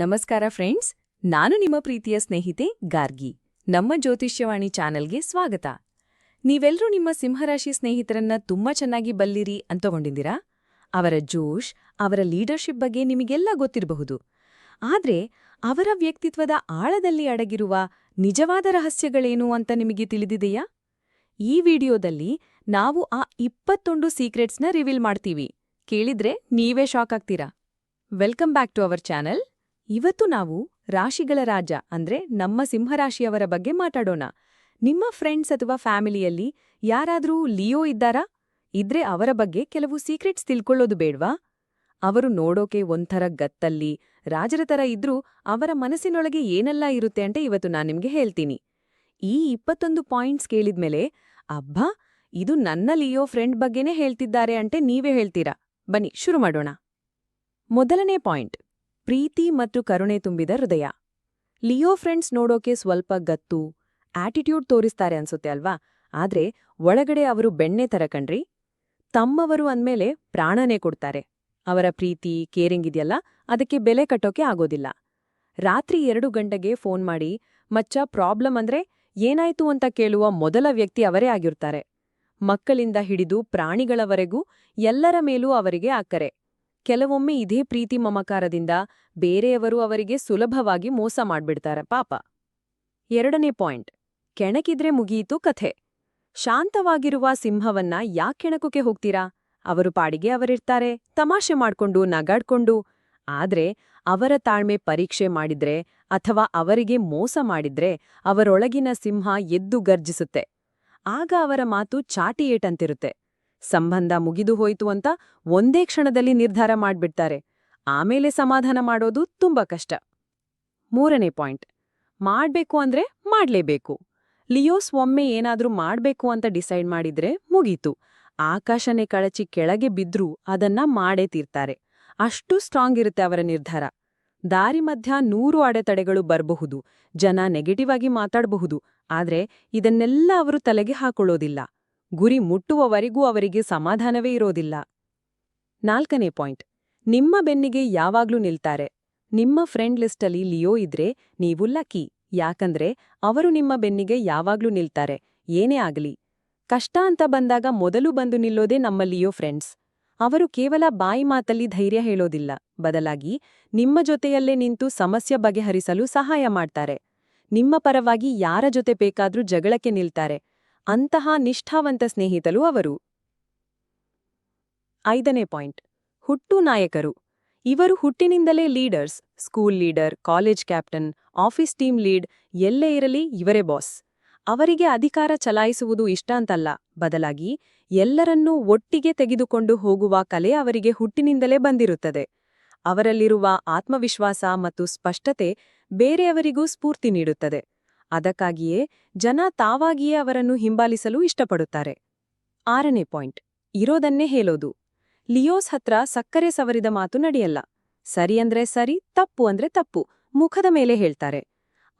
ನಮಸ್ಕಾರ ಫ್ರೆಂಡ್ಸ್, ನಾನು ನಿಮ್ಮ ಪ್ರೀತಿಯ ಸ್ನೇಹಿತೆ ಗಾರ್ಗಿ. ನಮ್ಮ ಜ್ಯೋತಿಷ್ಯವಾಣಿ ಚಾನೆಲ್ಗೆ ಸ್ವಾಗತ. ನೀವೆಲ್ಲರೂ ನಿಮ್ಮ ಸಿಂಹರಾಶಿ ಸ್ನೇಹಿತರನ್ನ ತುಂಬಾ ಚೆನ್ನಾಗಿ ಬಲ್ಲಿರಿ ಅಂತಗೊಂಡಿದ್ದೀರಾ ಅವರ ಜೋಶ್, ಅವರ ಲೀಡರ್ಶಿಪ್ ಬಗ್ಗೆ ನಿಮಗೆಲ್ಲ ಗೊತ್ತಿರಬಹುದು. ಆದ್ರೆ, ಅವರ ವ್ಯಕ್ತಿತ್ವದ ಆಳದಲ್ಲಿ ಅಡಗಿರುವ ನಿಜವಾದ ರಹಸ್ಯಗಳೇನು ಅಂತ ನಿಮಗೆ ತಿಳಿದಿದೆಯಾ? ಈ ವಿಡಿಯೋದಲ್ಲಿ ನಾವು ಆ ಇಪ್ಪತ್ತೊಂದು ಸೀಕ್ರೆಟ್ಸ್ನ ರಿವೀಲ್ ಮಾಡ್ತೀವಿ. ಕೇಳಿದ್ರೆ ನೀವೇ ಶಾಕ್ ಆಗ್ತೀರಾ? Welcome back to our channel. ಇವತ್ತು ನಾವು ರಾಶಿಗಳ ರಾಜ, ಅಂದ್ರೆ ನಮ್ಮ ಸಿಂಹರಾಶಿಯವರ ಬಗ್ಗೆ ಮಾತಾಡೋಣ. ನಿಮ್ಮ ಫ್ರೆಂಡ್ಸ್ ಅಥವಾ ಫ್ಯಾಮಿಲಿಯಲ್ಲಿ ಯಾರಾದರೂ ಲಿಯೋ ಇದ್ದಾರಾ? ಇದ್ರೆ ಅವರ ಬಗ್ಗೆ ಕೆಲವು ಸೀಕ್ರೆಟ್ಸ್ ತಿಳ್ಕೊಳ್ಳೋದು ಬೇಡ್ವಾ? ಅವರು ನೋಡೋಕೆ ಒಂಥರ ಗತ್ತಲ್ಲಿ, ರಾಜರ ತರ ಇದ್ರೂ ಅವರ ಮನಸ್ಸಿನೊಳಗೆ ಏನೆಲ್ಲ ಇರುತ್ತೆ ಅಂತ ಇವತ್ತು ನಾನು ನಿಮ್ಗೆ ಹೇಳ್ತೀನಿ. ಈ ಇಪ್ಪತ್ತೊಂದು ಪಾಯಿಂಟ್ಸ್ ಕೇಳಿದ್ಮೇಲೆ, ಅಬ್ಬಾ, ಇದು ನನ್ನ ಲಿಯೋ ಫ್ರೆಂಡ್ ಬಗ್ಗೆನೇ ಹೇಳ್ತಿದ್ದಾರೆ ಅಂತೆ ನೀವೇ ಹೇಳ್ತೀರಾ? ಬನ್ನಿ, ಶುರು ಮಾಡೋಣ. ಮೊದಲನೇ ಪಾಯಿಂಟ್. ಪ್ರೀತಿ ಮತ್ತು ಕರುಣೆ ತುಂಬಿದ ಹೃದಯ. ಲಿಯೋ ಫ್ರೆಂಡ್ಸ್ ನೋಡೋಕೆ ಸ್ವಲ್ಪ ಗತ್ತು, ಆಟಿಟ್ಯೂಡ್ ತೋರಿಸ್ತಾರೆ ಅನ್ಸುತ್ತೆ ಅಲ್ವಾ? ಆದ್ರೆ ಒಳಗಡೆ ಅವರು ಬೆಣ್ಣೆ ತರ ಕಣ್ರಿ. ತಮ್ಮವರು ಅಂದ್ಮೇಲೆ ಪ್ರಾಣನೇ ಕೊಡ್ತಾರೆ. ಅವರ ಪ್ರೀತಿ, ಕೇರಿಂಗ್ ಇದೆಯಲ್ಲ, ಅದಕ್ಕೆ ಬೆಲೆ ಕಟ್ಟೋಕೆ ಆಗೋದಿಲ್ಲ. ರಾತ್ರಿ ಎರಡು ಗಂಟೆಗೆ ಫೋನ್ ಮಾಡಿ, ಮಚ್ಚ, ಪ್ರಾಬ್ಲಮ್ ಅಂದ್ರೆ ಏನಾಯ್ತು ಅಂತ ಕೇಳುವ ಮೊದಲ ವ್ಯಕ್ತಿ ಅವರೇ ಆಗಿರ್ತಾರೆ. ಮಕ್ಕಳಿಂದ ಹಿಡಿದು ಪ್ರಾಣಿಗಳವರೆಗೂ ಎಲ್ಲರ ಮೇಲೂ ಅವರಿಗೆ ಅಕ್ಕರೆ. ಕೆಲವೊಮ್ಮೆ ಇದೇ ಪ್ರೀತಿ ಮಮಕಾರದಿಂದ ಬೇರೆಯವರು ಅವರಿಗೆ ಸುಲಭವಾಗಿ ಮೋಸ ಮಾಡ್ಬಿಡ್ತಾರೆ, ಪಾಪ. ಎರಡನೇ ಪಾಯಿಂಟ್, ಕೆಣಕಿದ್ರೆ ಮುಗಿಯಿತು ಕಥೆ. ಶಾಂತವಾಗಿರುವ ಸಿಂಹವನ್ನ ಯಾಕ್ ಕೆಣಕಕ್ಕೆ ಹೋಗ್ತೀರಾ? ಅವರು ಪಾಡಿಗೆ ಅವರಿರ್ತಾರೆ, ತಮಾಷೆ ಮಾಡ್ಕೊಂಡು, ನಗಾಡ್ಕೊಂಡು. ಆದ್ರೆ ಅವರ ತಾಳ್ಮೆ ಪರೀಕ್ಷೆ ಮಾಡಿದ್ರೆ ಅಥವಾ ಅವರಿಗೆ ಮೋಸ ಮಾಡಿದ್ರೆ ಅವರೊಳಗಿನ ಸಿಂಹ ಎದ್ದು ಗರ್ಜಿಸುತ್ತೆ. ಆಗ ಅವರ ಮಾತು ಚಾಟಿ ಏಟಂತಿರುತ್ತೆ ಸಂಬಂಧ ಮುಗಿದು ಹೋಯಿತು ಅಂತ ಒಂದೇ ಕ್ಷಣದಲ್ಲಿ ನಿರ್ಧಾರ ಮಾಡ್ಬಿಡ್ತಾರೆ. ಆಮೇಲೆ ಸಮಾಧಾನ ಮಾಡೋದು ತುಂಬಾ ಕಷ್ಟ. ಮೂರನೇ ಪಾಯಿಂಟ್. ಮಾಡ್ಬೇಕು ಅಂದ್ರೆ ಮಾಡ್ಲೇಬೇಕು. ಲಿಯೋಸ್ ಒಮ್ಮೆ ಏನಾದ್ರೂ ಮಾಡ್ಬೇಕು ಅಂತ ಡಿಸೈಡ್ ಮಾಡಿದ್ರೆ ಮುಗೀತು. ಆಕಾಶನೇ ಕಳಚಿ ಕೆಳಗೆ ಬಿದ್ರೂ ಅದನ್ನ ಮಾಡೇ ತೀರ್ತಾರೆ. ಅಷ್ಟು ಸ್ಟ್ರಾಂಗ್ ಇರುತ್ತೆ ಅವರ ನಿರ್ಧಾರ. ದಾರಿ ಮಧ್ಯ ನೂರು ಅಡೆತಡೆಗಳು ಬರಬಹುದು. ಜನ ನೆಗೆಟಿವ್ ಆಗಿ ಮಾತಾಡಬಹುದು. ಆದ್ರೆ ಇದನ್ನೆಲ್ಲ ಅವರು ತಲೆಗೆ ಹಾಕೊಳ್ಳೋದಿಲ್ಲ. ಗುರಿ ಮುಟ್ಟುವವರೆಗೂ ಅವರಿಗೆ ಸಮಾಧಾನವೇ ಇರೋದಿಲ್ಲ. ನಾಲ್ಕನೇ ಪಾಯಿಂಟ್. ನಿಮ್ಮ ಬೆನ್ನಿಗೆ ಯಾವಾಗ್ಲೂ ನಿಲ್ತಾರೆ. ನಿಮ್ಮ ಫ್ರೆಂಡ್ ಲಿಸ್ಟಲ್ಲಿ ಲಿಯೋ ಇದ್ರೆ ನೀವು ಲಕ್ಕಿ. ಯಾಕಂದ್ರೆ ಅವರು ನಿಮ್ಮ ಬೆನ್ನಿಗೆ ಯಾವಾಗ್ಲೂ ನಿಲ್ತಾರೆ. ಏನೇ ಆಗಲಿ. ಕಷ್ಟ ಅಂತ ಬಂದಾಗ ಮೊದಲು ಬಂದು ನಿಲ್ಲೋದೇ ನಮ್ಮ ಲಿಯೋ ಫ್ರೆಂಡ್ಸ್. ಅವರು ಕೇವಲ ಬಾಯಿ ಮಾತಲ್ಲಿ ಧೈರ್ಯ ಹೇಳೋದಿಲ್ಲ. ಬದಲಾಗಿ ನಿಮ್ಮ ಜೊತೆಯಲ್ಲೇ ನಿಂತು ಸಮಸ್ಯೆ ಬಗೆಹರಿಸಲು ಸಹಾಯ ಮಾಡ್ತಾರೆ. ನಿಮ್ಮ ಪರವಾಗಿ ಯಾರ ಜೊತೆ ಬೇಕಾದ್ರೂ ಜಗಳಕ್ಕೆ ನಿಲ್ತಾರೆ. ಅಂತಹ ನಿಷ್ಠಾವಂತ ಸ್ನೇಹಿತಲು ಅವರು. ಐದನೇ ಪಾಯಿಂಟ್. ಹುಟ್ಟು ನಾಯಕರು. ಇವರು ಹುಟ್ಟಿನಿಂದಲೇ leaders, school leader, college captain, office team lead, ಎಲ್ಲೇ ಇರಲಿ ಇವರೇ ಬಾಸ್. ಅವರಿಗೆ ಅಧಿಕಾರ ಚಲಾಯಿಸುವುದು ಇಷ್ಟ ಅಂತಲ್ಲ, ಬದಲಾಗಿ ಎಲ್ಲರನ್ನೂ ಒಟ್ಟಿಗೆ ತೆಗೆದುಕೊಂಡು ಹೋಗುವ ಕಲೆ ಅವರಿಗೆ ಹುಟ್ಟಿನಿಂದಲೇ ಬಂದಿರುತ್ತದೆ. ಅವರಲ್ಲಿರುವ ಆತ್ಮವಿಶ್ವಾಸ ಮತ್ತು ಸ್ಪಷ್ಟತೆ ಬೇರೆಯವರಿಗೂ ಸ್ಫೂರ್ತಿ ನೀಡುತ್ತದೆ. ಅದಕ್ಕಾಗಿಯೇ ಜನ ತಾವಾಗಿಯೇ ಅವರನ್ನು ಹಿಂಬಾಲಿಸಲು ಇಷ್ಟಪಡುತ್ತಾರೆ. ಆರನೇ ಪಾಯಿಂಟ್. ಇರೋದನ್ನೇ ಹೇಳೋದು. ಲಿಯೋಸ್ ಹತ್ರ ಸಕ್ಕರೆ ಸವರಿದ ಮಾತು ನಡೆಯಲ್ಲ. ಸರಿ ಅಂದ್ರೆ ಸರಿ, ತಪ್ಪು ಅಂದ್ರೆ ತಪ್ಪು, ಮುಖದ ಮೇಲೆ ಹೇಳ್ತಾರೆ.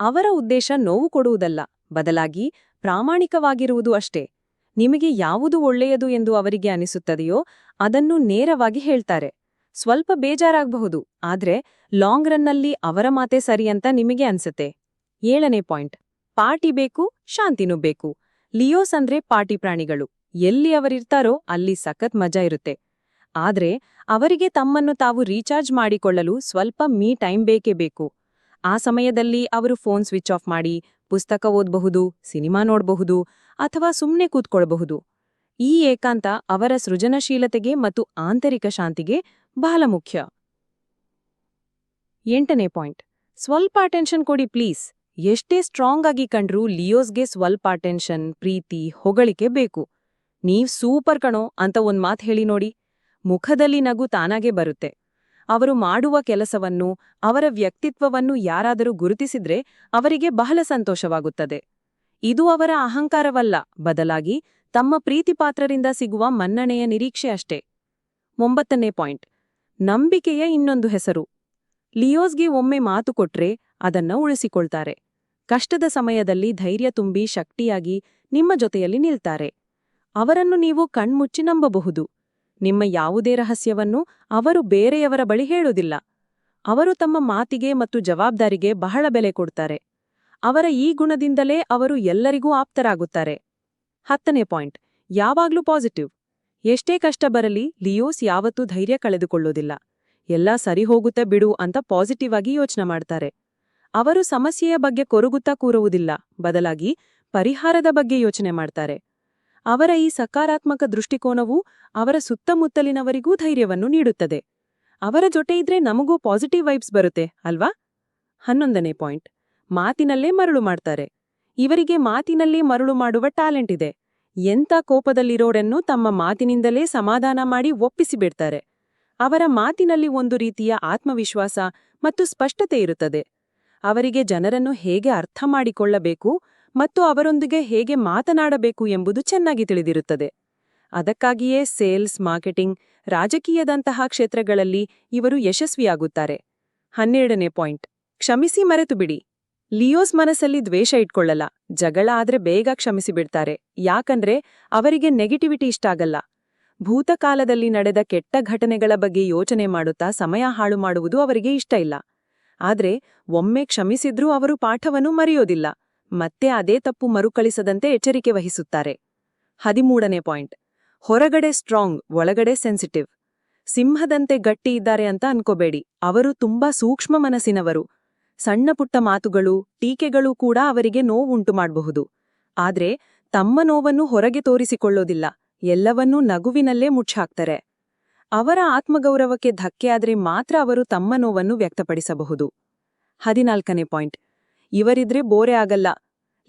ಅವರ ಉದ್ದೇಶ ನೋವು ಕೊಡುವುದಲ್ಲ, ಬದಲಾಗಿ ಪ್ರಾಮಾಣಿಕವಾಗಿರುವುದು ಅಷ್ಟೇ. ನಿಮಗೆ ಯಾವುದು ಒಳ್ಳೆಯದು ಎಂದು ಅವರಿಗೆ ಅನಿಸುತ್ತದೆಯೋ ಅದನ್ನು ನೇರವಾಗಿ ಹೇಳ್ತಾರೆ. ಸ್ವಲ್ಪ ಬೇಜಾರಾಗಬಹುದು, ಆದ್ರೆ ಲಾಂಗ್ ರನ್ನಲ್ಲಿ ಅವರ ಮಾತೆ ಸರಿ ಅಂತ ನಿಮಗೆ ಅನ್ಸುತ್ತೆ. ಏಳನೇ ಪಾಯಿಂಟ್. ಪಾರ್ಟಿ ಬೇಕು, ಶಾಂತಿನೂ ಬೇಕು. ಲಿಯೋಸ್ ಅಂದ್ರೆ ಪಾರ್ಟಿ ಪ್ರಾಣಿಗಳು. ಎಲ್ಲಿ ಅವರಿರ್ತಾರೋ ಅಲ್ಲಿ ಸಖತ್ ಮಜಾ ಇರುತ್ತೆ. ಆದ್ರೆ ಅವರಿಗೆ ತಮ್ಮನ್ನು ತಾವು ರೀಚಾರ್ಜ್ ಮಾಡಿಕೊಳ್ಳಲು ಸ್ವಲ್ಪ ಮೀ ಟೈಮ್ ಬೇಕೇ ಬೇಕು. ಆ ಸಮಯದಲ್ಲಿ ಅವರು ಫೋನ್ ಸ್ವಿಚ್ ಆಫ್ ಮಾಡಿ, ಪುಸ್ತಕ ಓದಬಹುದು, ಸಿನಿಮಾ ನೋಡಬಹುದು, ಅಥವಾ ಸುಮ್ಮನೆ ಕೂತ್ಕೊಳ್ಬಹುದು. ಈ ಏಕಾಂತ ಅವರ ಸೃಜನಶೀಲತೆಗೆ ಮತ್ತು ಆಂತರಿಕ ಶಾಂತಿಗೆ ಬಹಳ ಮುಖ್ಯ. ಎಂಟನೇ ಪಾಯಿಂಟ್. ಸ್ವಲ್ಪ ಅಟೆನ್ಷನ್ ಕೊಡಿ ಪ್ಲೀಸ್. ಎಷ್ಟೇ ಸ್ಟ್ರಾಂಗ್ ಆಗಿ ಕಂಡ್ರೂ ಲಿಯೋಸ್ಗೆ ಸ್ವಲ್ಪ ಅಟೆನ್ಷನ್ ಪ್ರೀತಿ, ಹೊಗಳಿಕೆ ಬೇಕು. ನೀವ್ ಸೂಪರ್ ಕಣೋ ಅಂತ ಒಂದ್ ಮಾತ್ ಹೇಳಿ ನೋಡಿ. ಮುಖದಲ್ಲಿ ನಗು ತಾನಾಗೆ ಬರುತ್ತೆ. ಅವರು ಮಾಡುವ ಕೆಲಸವನ್ನು, ಅವರ ವ್ಯಕ್ತಿತ್ವವನ್ನು ಯಾರಾದರೂ ಗುರುತಿಸಿದ್ರೆ ಅವರಿಗೆ ಬಹಳ ಸಂತೋಷವಾಗುತ್ತದೆ. ಇದು ಅವರ ಅಹಂಕಾರವಲ್ಲ, ಬದಲಾಗಿ ತಮ್ಮ ಪ್ರೀತಿಪಾತ್ರರಿಂದ ಸಿಗುವ ಮನ್ನಣೆಯ ನಿರೀಕ್ಷೆ ಅಷ್ಟೇ. ಒಂಬತ್ತನೇ ಪಾಯಿಂಟ್. ನಂಬಿಕೆಯ ಇನ್ನೊಂದು ಹೆಸರು. ಲಿಯೋಸ್ಗೆ ಒಮ್ಮೆ ಮಾತು ಕೊಟ್ರೆ ಅದನ್ನ ಉಳಿಸಿಕೊಳ್ತಾರೆ. ಕಷ್ಟದ ಸಮಯದಲ್ಲಿ ಧೈರ್ಯ ತುಂಬಿ ಶಕ್ತಿಯಾಗಿ ನಿಮ್ಮ ಜೊತೆಯಲ್ಲಿ ನಿಲ್ತಾರೆ. ಅವರನ್ನು ನೀವು ಕಣ್ಮುಚ್ಚಿ ನಂಬಬಹುದು. ನಿಮ್ಮ ಯಾವುದೇ ರಹಸ್ಯವನ್ನು ಅವರು ಬೇರೆಯವರ ಬಳಿ ಹೇಳುವುದಿಲ್ಲ. ಅವರು ತಮ್ಮ ಮಾತಿಗೆ ಮತ್ತು ಜವಾಬ್ದಾರಿಗೆ ಬಹಳ ಬೆಲೆ ಕೊಡ್ತಾರೆ. ಅವರ ಈ ಗುಣದಿಂದಲೇ ಅವರು ಎಲ್ಲರಿಗೂ ಆಪ್ತರಾಗುತ್ತಾರೆ. ಹತ್ತನೇ ಪಾಯಿಂಟ್. ಯಾವಾಗ್ಲೂ ಪಾಸಿಟಿವ್. ಎಷ್ಟೇ ಕಷ್ಟ ಬರಲಿ ಲಿಯೋಸ್ ಯಾವತ್ತೂ ಧೈರ್ಯ ಕಳೆದುಕೊಳ್ಳೋದಿಲ್ಲ ಎಲ್ಲ ಸರಿ ಹೋಗುತ್ತೆ ಬಿಡು ಅಂತ ಪಾಸಿಟಿವ್ ಆಗಿ ಯೋಚನೆ ಮಾಡ್ತಾರೆ. ಅವರು ಸಮಸ್ಯೆಯ ಬಗ್ಗೆ ಕೊರಗುತ್ತಾ ಕೂರುವುದಿಲ್ಲ, ಬದಲಾಗಿ ಪರಿಹಾರದ ಬಗ್ಗೆ ಯೋಚನೆ ಮಾಡ್ತಾರೆ. ಅವರ ಈ ಸಕಾರಾತ್ಮಕ ದೃಷ್ಟಿಕೋನವು ಅವರ ಸುತ್ತಮುತ್ತಲಿನವರಿಗೂ ಧೈರ್ಯವನ್ನು ನೀಡುತ್ತದೆ. ಅವರ ಜೊತೆ ಇದ್ರೆ ನಮಗೂ ಪಾಸಿಟಿವ್ ವೈಬ್ಸ್ ಬರುತ್ತೆ, ಅಲ್ವಾ? ಹನ್ನೊಂದನೇ ಪಾಯಿಂಟ್. ಮಾತಿನಲ್ಲೇ ಮರಳು ಮಾಡ್ತಾರೆ. ಇವರಿಗೆ ಮಾತಿನಲ್ಲೇ ಮರಳು ಮಾಡುವ ಟ್ಯಾಲೆಂಟ್ ಇದೆ. ಎಂಥ ಕೋಪದಲ್ಲಿರೋಡನ್ನು ತಮ್ಮ ಮಾತಿನಿಂದಲೇ ಸಮಾಧಾನ ಮಾಡಿ ಒಪ್ಪಿಸಿಬಿಡ್ತಾರೆ ಅವರ ಮಾತಿನಲ್ಲಿ ಒಂದು ರೀತಿಯ ಆತ್ಮವಿಶ್ವಾಸ ಮತ್ತು ಸ್ಪಷ್ಟತೆ ಇರುತ್ತದೆ. ಅವರಿಗೆ ಜನರನ್ನು ಹೇಗೆ ಅರ್ಥ ಮಾಡಿಕೊಳ್ಳಬೇಕು ಮತ್ತು ಅವರೊಂದಿಗೆ ಹೇಗೆ ಮಾತನಾಡಬೇಕು ಎಂಬುದು ಚೆನ್ನಾಗಿ ತಿಳಿದಿರುತ್ತದೆ. ಅದಕ್ಕಾಗಿಯೇ ಸೇಲ್ಸ್, ಮಾರ್ಕೆಟಿಂಗ್, ರಾಜಕೀಯದಂತಹ ಕ್ಷೇತ್ರಗಳಲ್ಲಿ ಇವರು ಯಶಸ್ವಿಯಾಗುತ್ತಾರೆ. ಹನ್ನೆರಡನೇ ಪಾಯಿಂಟ್. ಕ್ಷಮಿಸಿ ಮರೆತು ಬಿಡಿ ಲಿಯೋಸ್ ಮನಸ್ಸಲ್ಲಿ ದ್ವೇಷ ಇಟ್ಕೊಳ್ಳಲ್ಲ. ಜಗಳ ಆದ್ರೆ ಬೇಗ ಕ್ಷಮಿಸಿಬಿಡ್ತಾರೆ. ಯಾಕಂದ್ರೆ ಅವರಿಗೆ ನೆಗೆಟಿವಿಟಿ ಇಷ್ಟ ಆಗಲ್ಲ. ಭೂತಕಾಲದಲ್ಲಿ ನಡೆದ ಕೆಟ್ಟ ಘಟನೆಗಳ ಬಗ್ಗೆ ಯೋಚನೆ ಮಾಡುತ್ತಾ ಸಮಯ ಹಾಳು ಮಾಡುವುದು ಅವರಿಗೆ ಇಷ್ಟ ಇಲ್ಲ. ಆದ್ರೆ ಒಮ್ಮೆ ಕ್ಷಮಿಸಿದ್ರೂ ಅವರು ಪಾಠವನ್ನು ಮರೆಯೋದಿಲ್ಲ. ಮತ್ತೆ ಅದೇ ತಪ್ಪು ಮರುಕಳಿಸದಂತೆ ಎಚ್ಚರಿಕೆ ವಹಿಸುತ್ತಾರೆ. ಹದಿಮೂಡನೇ ಪಾಯಿಂಟ್. ಹೊರಗಡೆ ಸ್ಟ್ರಾಂಗ್, ಒಳಗಡೆ ಸೆನ್ಸಿಟಿವ್. ಸಿಂಹದಂತೆ ಗಟ್ಟಿ ಇದ್ದಾರೆ ಅಂತ ಅನ್ಕೋಬೇಡಿ. ಅವರು ತುಂಬಾ ಸೂಕ್ಷ್ಮ ಮನಸ್ಸಿನವರು. ಸಣ್ಣಪುಟ್ಟ ಮಾತುಗಳು, ಟೀಕೆಗಳು ಕೂಡ ಅವರಿಗೆ ನೋವುಂಟು ಮಾಡಬಹುದು. ಆದ್ರೆ ತಮ್ಮ ನೋವನ್ನು ಹೊರಗೆ ತೋರಿಸಿಕೊಳ್ಳೋದಿಲ್ಲ. ಎಲ್ಲವನ್ನೂ ನಗುವಿನಲ್ಲೇ ಮುಚ್ಚಾಕ್ತಾರೆ. ಅವರ ಆತ್ಮಗೌರವಕ್ಕೆ ಧಕ್ಕೆ ಆದ್ರೆ ಮಾತ್ರ ಅವರು ತಮ್ಮ ನೋವನ್ನು ವ್ಯಕ್ತಪಡಿಸಬಹುದು. ಹದಿನಾಲ್ಕನೇ ಪಾಯಿಂಟ್. ಇವರಿದ್ರೆ ಬೋರೆ ಆಗಲ್ಲ.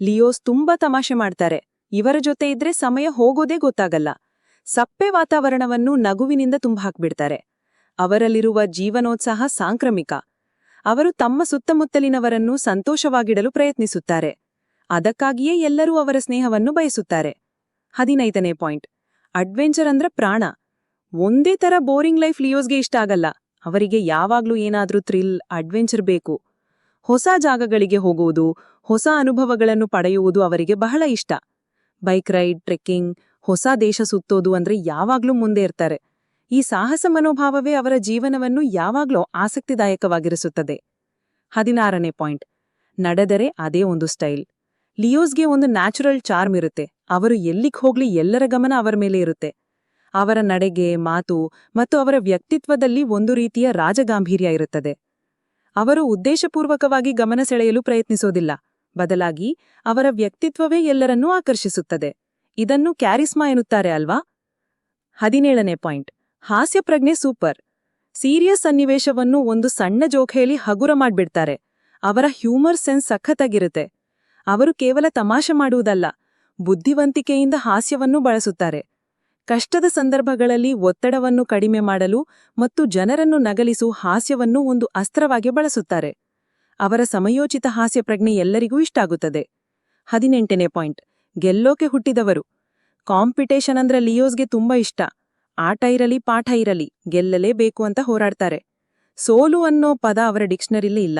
ಲಿಯೋಸ್ ತುಂಬಾ ತಮಾಷೆ ಮಾಡ್ತಾರೆ. ಇವರ ಜೊತೆ ಇದ್ರೆ ಸಮಯ ಹೋಗೋದೇ ಗೊತ್ತಾಗಲ್ಲ. ಸಪ್ಪೆ ವಾತಾವರಣವನ್ನು ನಗುವಿನಿಂದ ತುಂಬಾಕ್ಬಿಡ್ತಾರೆ ಅವರಲ್ಲಿರುವ ಜೀವನೋತ್ಸಾಹ ಸಾಂಕ್ರಾಮಿಕ. ಅವರು ತಮ್ಮ ಸುತ್ತಮುತ್ತಲಿನವರನ್ನು ಸಂತೋಷವಾಗಿಡಲು ಪ್ರಯತ್ನಿಸುತ್ತಾರೆ. ಅದಕ್ಕಾಗಿಯೇ ಎಲ್ಲರೂ ಅವರ ಸ್ನೇಹವನ್ನು ಬಯಸುತ್ತಾರೆ. ಹದಿನೈದನೇ ಪಾಯಿಂಟ್. ಅಡ್ವೆಂಚರ್ ಅಂದ್ರ ಪ್ರಾಣ. ಒಂದೇ ತರ ಬೋರಿಂಗ್ ಲೈಫ್ ಲಿಯೋಸ್ಗೆ ಇಷ್ಟ ಆಗಲ್ಲ. ಅವರಿಗೆ ಯಾವಾಗ್ಲೂ ಏನಾದ್ರೂ ಥ್ರಿಲ್, ಅಡ್ವೆಂಚರ್ ಬೇಕು. ಹೊಸ ಜಾಗಗಳಿಗೆ ಹೋಗುವುದು, ಹೊಸ ಅನುಭವಗಳನ್ನು ಪಡೆಯುವುದು ಅವರಿಗೆ ಬಹಳ ಇಷ್ಟ. ಬೈಕ್ ರೈಡ್, ಟ್ರೆಕ್ಕಿಂಗ್, ಹೊಸ ದೇಶ ಸುತ್ತೋದು ಅಂದ್ರೆ ಯಾವಾಗ್ಲೂ ಮುಂದೆ ಇರ್ತಾರೆ. ಈ ಸಾಹಸ ಮನೋಭಾವವೇ ಅವರ ಜೀವನವನ್ನು ಯಾವಾಗ್ಲೂ ಆಸಕ್ತಿದಾಯಕವಾಗಿರಿಸುತ್ತದೆ. ಹದಿನಾರನೇ ಪಾಯಿಂಟ್. ನಡೆದರೆ ಅದೇ ಒಂದು ಸ್ಟೈಲ್. ಲಿಯೋಸ್ಗೆ ಒಂದು ನ್ಯಾಚುರಲ್ ಚಾರ್ಮ್ ಇರುತ್ತೆ. ಅವರು ಎಲ್ಲಿಗೆ ಹೋಗ್ಲಿ ಎಲ್ಲರ ಗಮನ ಅವರ ಮೇಲೆ ಇರುತ್ತೆ. ಅವರ ನಡೆಗೆ ಮಾತು ಮತ್ತು ಅವರ ವ್ಯಕ್ತಿತ್ವದಲ್ಲಿ ಒಂದು ರೀತಿಯ ರಾಜಗಾಂಭೀರ್ಯ ಇರುತ್ತದೆ. ಅವರು ಉದ್ದೇಶಪೂರ್ವಕವಾಗಿ ಗಮನ ಸೆಳೆಯಲು ಪ್ರಯತ್ನಿಸೋದಿಲ್ಲ. ಬದಲಾಗಿ ಅವರ ವ್ಯಕ್ತಿತ್ವವೇ ಎಲ್ಲರನ್ನೂ ಆಕರ್ಷಿಸುತ್ತದೆ. ಇದನ್ನು ಕ್ಯಾರಿಸ್ಮಾ ಎನ್ನುತ್ತಾರೆ ಅಲ್ವಾ? ಹದಿನೇಳನೇ ಪಾಯಿಂಟ್. ಹಾಸ್ಯಪ್ರಜ್ಞೆ ಸೂಪರ್. ಸೀರಿಯಸ್ ಸನ್ನಿವೇಶವನ್ನು ಒಂದು ಸಣ್ಣ ಜೋಖೆಯಲ್ಲಿ ಹಗುರ ಮಾಡ್ಬಿಡ್ತಾರೆ. ಅವರ ಹ್ಯೂಮರ್ ಸೆನ್ಸ್ ಸಖತ್ತಾಗಿರುತ್ತೆ. ಅವರು ಕೇವಲ ತಮಾಷೆ ಮಾಡುವುದಲ್ಲ, ಬುದ್ಧಿವಂತಿಕೆಯಿಂದ ಹಾಸ್ಯವನ್ನು ಬಳಸುತ್ತಾರೆ. ಕಷ್ಟದ ಸಂದರ್ಭಗಳಲ್ಲಿ ಒತ್ತಡವನ್ನು ಕಡಿಮೆ ಮಾಡಲು ಮತ್ತು ಜನರನ್ನು ನಗಲಿಸು ಹಾಸ್ಯವನ್ನು ಒಂದು ಅಸ್ತ್ರವಾಗಿ ಬಳಸುತ್ತಾರೆ. ಅವರ ಸಮಯೋಚಿತ ಹಾಸ್ಯ ಪ್ರಜ್ಞೆ ಎಲ್ಲರಿಗೂ ಇಷ್ಟಾಗುತ್ತದೆ ಹದಿನೆಂಟನೇ ಪಾಯಿಂಟ್. ಗೆಲ್ಲೋಕೆ ಹುಟ್ಟಿದವರು. ಕಾಂಪಿಟೇಷನ್ ಅಂದ್ರೆ ಲಿಯೋಸ್ಗೆ ತುಂಬಾ ಇಷ್ಟ. ಆಟ ಇರಲಿ, ಪಾಠ ಇರಲಿ, ಗೆಲ್ಲಲೇಬೇಕು ಅಂತ ಹೋರಾಡ್ತಾರೆ. ಸೋಲು ಅನ್ನೋ ಪದ ಅವರ ಡಿಕ್ಷನರಿಲಿ ಇಲ್ಲ.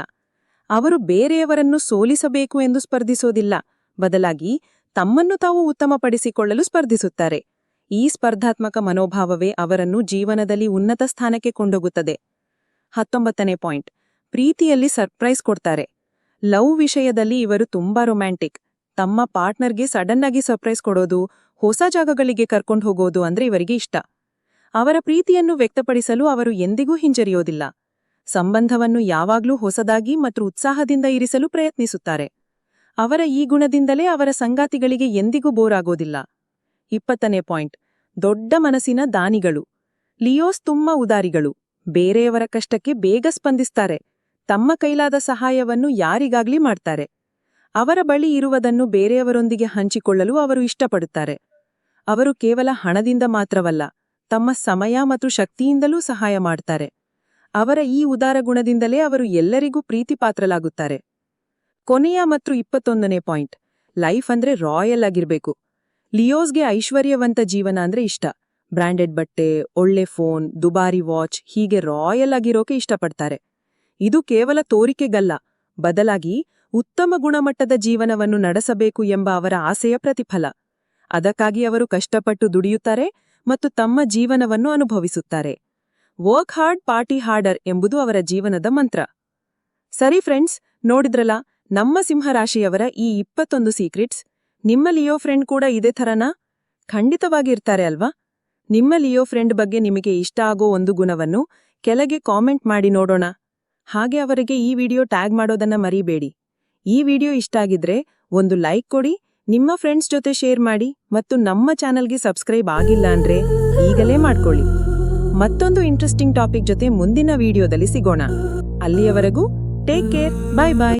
ಅವರು ಬೇರೆಯವರನ್ನು ಸೋಲಿಸಬೇಕು ಎಂದು ಸ್ಪರ್ಧಿಸೋದಿಲ್ಲ. ಬದಲಾಗಿ ತಮ್ಮನ್ನು ತಾವು ಉತ್ತಮಪಡಿಸಿಕೊಳ್ಳಲು ಸ್ಪರ್ಧಿಸುತ್ತಾರೆ. ಈ ಸ್ಪರ್ಧಾತ್ಮಕ ಮನೋಭಾವವೇ ಅವರನ್ನು ಜೀವನದಲ್ಲಿ ಉನ್ನತ ಸ್ಥಾನಕ್ಕೆ ಕೊಂಡೊಗುತ್ತದೆ ಹತ್ತೊಂಬತ್ತನೇ ಪಾಯಿಂಟ್. ಪ್ರೀತಿಯಲ್ಲಿ ಸರ್ಪ್ರೈಸ್ ಕೊಡ್ತಾರೆ. ಲವ್ ವಿಷಯದಲ್ಲಿ ಇವರು ತುಂಬಾ ರೊಮ್ಯಾಂಟಿಕ್. ತಮ್ಮ ಪಾರ್ಟ್ನರ್ಗೆ ಸಡನ್ ಆಗಿ ಸರ್ಪ್ರೈಸ್ ಕೊಡೋದು, ಹೊಸ ಜಾಗಗಳಿಗೆ ಕರ್ಕೊಂಡು ಹೋಗೋದು ಅಂದ್ರೆ ಇವರಿಗೆ ಇಷ್ಟ. ಅವರ ಪ್ರೀತಿಯನ್ನು ವ್ಯಕ್ತಪಡಿಸಲು ಅವರು ಎಂದಿಗೂ ಹಿಂಜರಿಯೋದಿಲ್ಲ. ಸಂಬಂಧವನ್ನು ಯಾವಾಗ್ಲೂ ಹೊಸದಾಗಿ ಮತ್ತು ಉತ್ಸಾಹದಿಂದ ಇರಿಸಲು ಪ್ರಯತ್ನಿಸುತ್ತಾರೆ. ಅವರ ಈ ಗುಣದಿಂದಲೇ ಅವರ ಸಂಗಾತಿಗಳಿಗೆ ಎಂದಿಗೂ ಬೋರ್ ಆಗೋದಿಲ್ಲ. ಇಪ್ಪತ್ತನೇ ಪಾಯಿಂಟ್. ದೊಡ್ಡ ಮನಸ್ಸಿನ ದಾನಿಗಳು. ಲಿಯೋಸ್ ತುಂಬ ಉದಾರಿಗಳು. ಬೇರೆಯವರ ಕಷ್ಟಕ್ಕೆ ಬೇಗ ಸ್ಪಂದಿಸ್ತಾರೆ. ತಮ್ಮ ಕೈಲಾದ ಸಹಾಯವನ್ನು ಯಾರಿಗಾಗ್ಲಿ ಮಾಡ್ತಾರೆ. ಅವರ ಬಳಿ ಇರುವುದನ್ನು ಬೇರೆಯವರೊಂದಿಗೆ ಹಂಚಿಕೊಳ್ಳಲು ಅವರು ಇಷ್ಟಪಡುತ್ತಾರೆ. ಅವರು ಕೇವಲ ಹಣದಿಂದ ಮಾತ್ರವಲ್ಲ, ತಮ್ಮ ಸಮಯ ಮತ್ತು ಶಕ್ತಿಯಿಂದಲೂ ಸಹಾಯ ಮಾಡ್ತಾರೆ. ಅವರ ಈ ಉದಾರ ಗುಣದಿಂದಲೇ ಅವರು ಎಲ್ಲರಿಗೂ ಪ್ರೀತಿಪಾತ್ರಲಾಗುತ್ತಾರೆ ಕೊನೆಯ ಮತ್ತು ಇಪ್ಪತ್ತೊಂದನೇ ಪಾಯಿಂಟ್. ಲೈಫ್ ಅಂದ್ರೆ ರಾಯಲ್ ಆಗಿರ್ಬೇಕು. ಲಿಯೋಸ್ಗೆ ಐಶ್ವರ್ಯವಂತ ಜೀವನ ಅಂದ್ರೆ ಇಷ್ಟ. ಬ್ರ್ಯಾಂಡೆಡ್ ಬಟ್ಟೆ, ಒಳ್ಳೆ ಫೋನ್, ದುಬಾರಿ ವಾಚ್, ಹೀಗೆ ರಾಯಲ್ ಆಗಿರೋಕೆ ಇಷ್ಟಪಡ್ತಾರೆ. ಇದು ಕೇವಲ ತೋರಿಕೆಗಲ್ಲ, ಬದಲಾಗಿ ಉತ್ತಮ ಗುಣಮಟ್ಟದ ಜೀವನವನ್ನು ನಡೆಸಬೇಕು ಎಂಬ ಅವರ ಆಸೆಯ ಪ್ರತಿಫಲ. ಅದಕ್ಕಾಗಿ ಅವರು ಕಷ್ಟಪಟ್ಟು ದುಡಿಯುತ್ತಾರೆ ಮತ್ತು ತಮ್ಮ ಜೀವನವನ್ನು ಅನುಭವಿಸುತ್ತಾರೆ. ವರ್ಕ್ ಹಾರ್ಡ್, ಪಾರ್ಟಿ ಹಾರ್ಡರ್ ಎಂಬುದು ಅವರ ಜೀವನದ ಮಂತ್ರ. ಸರಿ ಫ್ರೆಂಡ್ಸ್, ನೋಡಿದ್ರಲ್ಲ, ನಮ್ಮ ಸಿಂಹರಾಶಿಯವರ ಈ ಇಪ್ಪತ್ತೊಂದು ಸೀಕ್ರೆಟ್ಸ್ ನಿಮ್ಮ ಲಿಯೋ ಫ್ರೆಂಡ್ ಕೂಡ ಇದೇ ಥರನಾ? ಖಂಡಿತವಾಗಿರ್ತಾರೆ ಅಲ್ವಾ? ನಿಮ್ಮ ಲಿಯೋ ಫ್ರೆಂಡ್ ಬಗ್ಗೆ ನಿಮಗೆ ಇಷ್ಟ ಆಗೋ ಒಂದು ಗುಣವನ್ನು ಕೆಳಗೆ ಕಾಮೆಂಟ್ ಮಾಡಿ ನೋಡೋಣ. ಹಾಗೆ ಅವರಿಗೆ ಈ ವಿಡಿಯೋ ಟ್ಯಾಗ್ ಮಾಡೋದನ್ನ ಮರಿಬೇಡಿ. ಈ ವಿಡಿಯೋ ಇಷ್ಟ ಆಗಿದ್ರೆ ಒಂದು ಲೈಕ್ ಕೊಡಿ, ನಿಮ್ಮ ಫ್ರೆಂಡ್ಸ್ ಜೊತೆ ಶೇರ್ ಮಾಡಿ ಮತ್ತು ನಮ್ಮ ಚಾನಲ್ಗೆ ಸಬ್ಸ್ಕ್ರೈಬ್ ಆಗಿಲ್ಲ ಅಂದ್ರೆ ಈಗಲೇ ಮಾಡ್ಕೊಳ್ಳಿ. ಮತ್ತೊಂದು ಇಂಟ್ರೆಸ್ಟಿಂಗ್ ಟಾಪಿಕ್ ಜೊತೆ ಮುಂದಿನ ವಿಡಿಯೋದಲ್ಲಿ ಸಿಗೋಣ. ಅಲ್ಲಿಯವರೆಗೂ ಟೇಕ್ ಕೇರ್, ಬಾಯ್ ಬಾಯ್.